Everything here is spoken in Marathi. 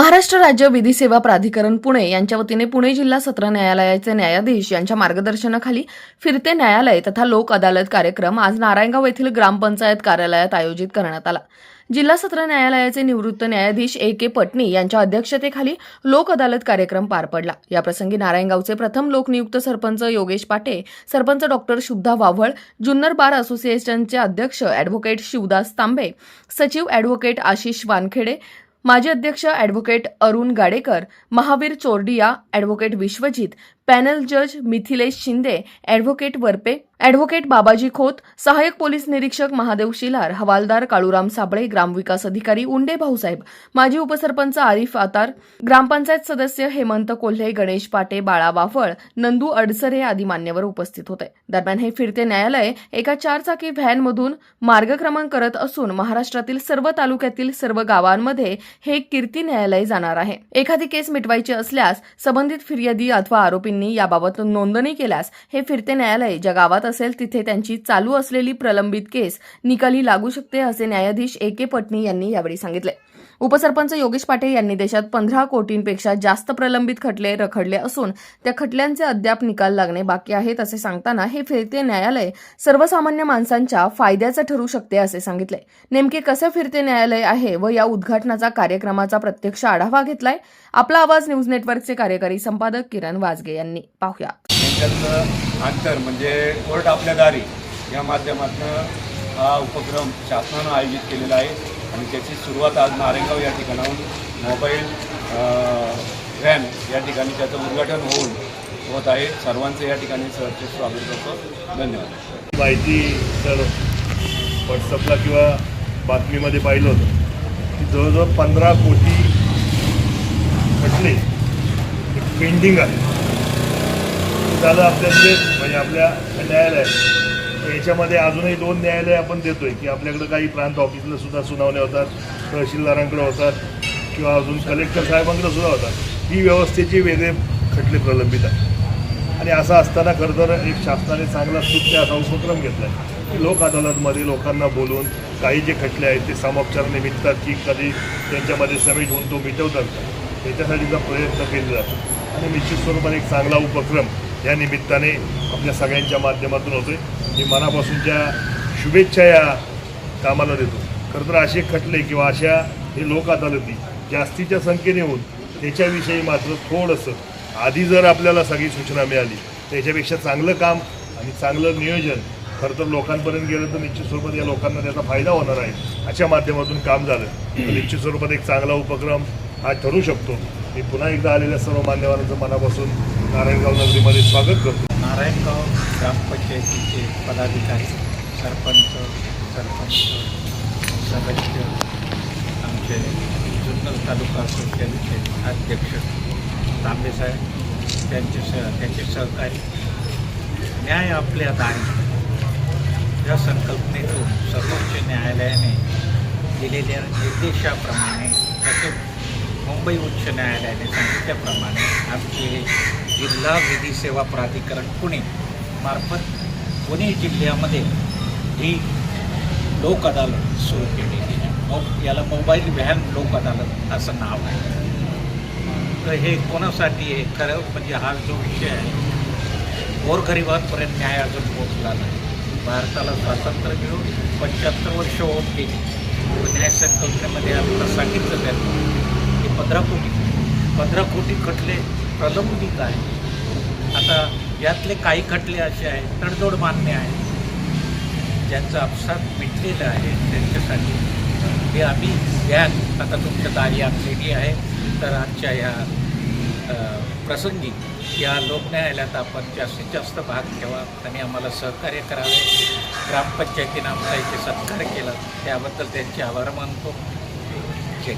महाराष्ट्र राज्य विधी सेवा प्राधिकरण पुणे यांच्या वतीने पुणे जिल्हा सत्र न्यायालयाचे न्यायाधीश यांच्या मार्गदर्शनाखाली फिरते न्यायालय तथा लोक अदालत कार्यक्रम आज नारायणगाव येथील ग्रामपंचायत कार्यालयात आयोजित करण्यात आला. जिल्हा सत्र न्यायालयाचे निवृत्त न्यायाधीश ए के पटनी यांच्या अध्यक्षतेखाली लोक अदालत कार्यक्रम पार पडला. याप्रसंगी नारायणगावचे प्रथम लोकनियुक्त सरपंच योगेश पाटे सरपंच डॉक्टर शुद्धा वाव्हळ जुन्नर बार असोसिएशनचे अध्यक्ष अॅडव्होकेट शिवदास तांबे सचिव अॅडव्होकेट आशिष वानखेडे माजी अध्यक्ष advocate Arun Gadekar Mahavir Chordia advocate Vishwajit panel जज मिथिलेश शिंदे ॲडव्होकेट वरपे ॲडव्होकेट बाबाजी खोत सहाय्यक पोलीस निरीक्षक महादेव शिलार हवालदार काळूराम साबळे ग्रामविकास अधिकारी उंडे भाऊसाहेब माजी उपसरपंच आरिफ आतार ग्रामपंचायत सदस्य हेमंत कोल्हे गणेश पाटे बाळा वाफळ नंदू अडसरे आदी मान्यवर उपस्थित होते. दरम्यान हे फिरते न्यायालय एका चारचाकी व्हॅनमधून मार्गक्रमण करत असून महाराष्ट्रातील सर्व तालुक्यातील सर्व गावांमध्ये हे कीर्ती न्यायालय जाणार आहे. एखादी केस मिटवायची असल्यास संबंधित फिर्यादी अथवा आरोपींनी याबाबत नोंदणी केल्यास हे फिरते न्यायालय ज्या गावात असेल तिथे त्यांची चालू असलेली प्रलंबित केस निकाली लागू शकते असे न्यायाधीश ए के पटनी यांनी यावेळी सांगितले. उपसरपंच योगेश पाटे यांनी देशात पंधरा कोटींपेक्षा जास्त प्रलंबित खटले रखडले असून त्या खटल्यांचे अद्याप निकाल लागणे बाकी आहेत असे सांगताना हे फिरते न्यायालय. सर्वसामान्य माणसांच्या फायद्याचं ठरू शकते असे सांगितले. नेमके कसे फिरते न्यायालय आहे व या उद्घाटनाचा कार्यक्रमाचा प्रत्यक्ष आढावा घेतलाय? आपला आवाज न्यूज नेटवर्कचे कार्यकारी संपादक किरण वाजगे यांनी. पाहूया अंतर म्हणजे कोर्ट आपल्या दारी या माध्यमातून हा उपक्रम शासनानं आयोजित केलेला आहे. आणि त्याची सुरुवात आज नारेगाव या ठिकाणाहून मोबाईल व्हॅन या ठिकाणी त्याचं उद्घाटन होऊन होत आहे. सर्वांचं या ठिकाणी सरचे स्वागत करतो. धन्यवाद. माहिती सर व्हॉट्सअपला किंवा बातमीमध्ये पाहिलं होतं की जवळजवळ पंधरा कोटी खटले पेंडिंग आहे झालं आपल्याकडे म्हणजे आपल्या न्यायालयात. याच्यामध्ये अजूनही दोन न्यायालय आपण देतोय की आपल्याकडे काही प्रांत ऑफिसला सुद्धा सुनावण्या होतात तहसीलदारांकडे होतात किंवा अजून कलेक्टर साहेबांकडे सुद्धा होतात. ही व्यवस्थेचे वेगळे खटले प्रलंबित आहेत. आणि असं असताना खरं तर एक शासनाने चांगला स्तुत्य असा उपक्रम घेतला आहे की लोक अदालतमध्ये लोकांना बोलून काही जे खटले आहेत ते सामोपचार निमित्तात की कधी त्यांच्यामध्ये समेट होऊन तो मिटवतात. त्याच्यासाठीचा प्रयत्न केला जातो आणि निश्चित स्वरूपाने एक चांगला उपक्रम या निमित्ताने आपल्या सगळ्यांच्या माध्यमातून होतोय. मी मनापासूनच्या शुभेच्छा या कामाला देतो. खरं तर असे खटले किंवा अशा हे लोक अदालती जास्तीच्या संख्येने होऊन त्याच्याविषयी मात्र थोडंसं आधी जर आपल्याला सगळी सूचना मिळाली त्याच्यापेक्षा चांगलं काम आणि चांगलं नियोजन खरं तर लोकांपर्यंत गेलं तर निश्चित स्वरूपात या लोकांना त्याचा फायदा होणार आहे अशा माध्यमातून काम झालं. तर निश्चित स्वरूपात एक चांगला उपक्रम हा ठरू शकतो. मी पुन्हा एकदा आलेल्या सर्व मान्यवरांचं मनापासून नारायणगाव नगरीमध्ये स्वागत करतो. नारायणगाव ग्रामपंचायतीचे पदाधिकारी सरपंच सरपंच सदस्य आमचे जुन्नर तालुका असोसिएशनचे अध्यक्ष तांबेसाहेब त्यांचे सह त्यांचे सहकारी. न्याय आपल्या दारी. या संकल्पनेतून सर्वोच्च न्यायालयाने दिलेल्या निर्देशाप्रमाणे तसेच मुंबई उच्च न्यायालयाने सांगितल्याप्रमाणे आमचे जिल्हा विधी सेवा प्राधिकरण पुणे मार्फत पुणे जिल्ह्यामध्ये ही लोक अदालत सुरू केलेली आहे मग याला मोबाईल व्हॅन लोक अदालत असं नाव आहे. तर हे कोणासाठी आहे? खरं म्हणजे हा जो विषय आहे गोरगरिबांपर्यंत न्याय अजून पोचला नाही. भारताला स्वातंत्र्य मिळून पंच्याहत्तर वर्ष होत गेली. न्याय संकल्पनेमध्ये आता सांगितलं त्यांनी की पंधरा कोटी पंधरा कोटी खटले प्रलंबित आहे आता यातले काही खटले असे आहेत तडजोड मान्य आहे. ज्यांचं अपसात मिटलेलं आहे त्यांच्यासाठी हे आम्ही घ्या आता तुमच्या दारी आमलेली आहे. तर आजच्या या प्रसंगी या लोकन्यायालयात आपण जास्तीत जास्त भाग घ्यावा आणि आम्हाला सहकार्य करावे. ग्रामपंचायतीनं आमचा इथे सत्कार केला. त्याबद्दल त्यांचे आभार मानतो. जय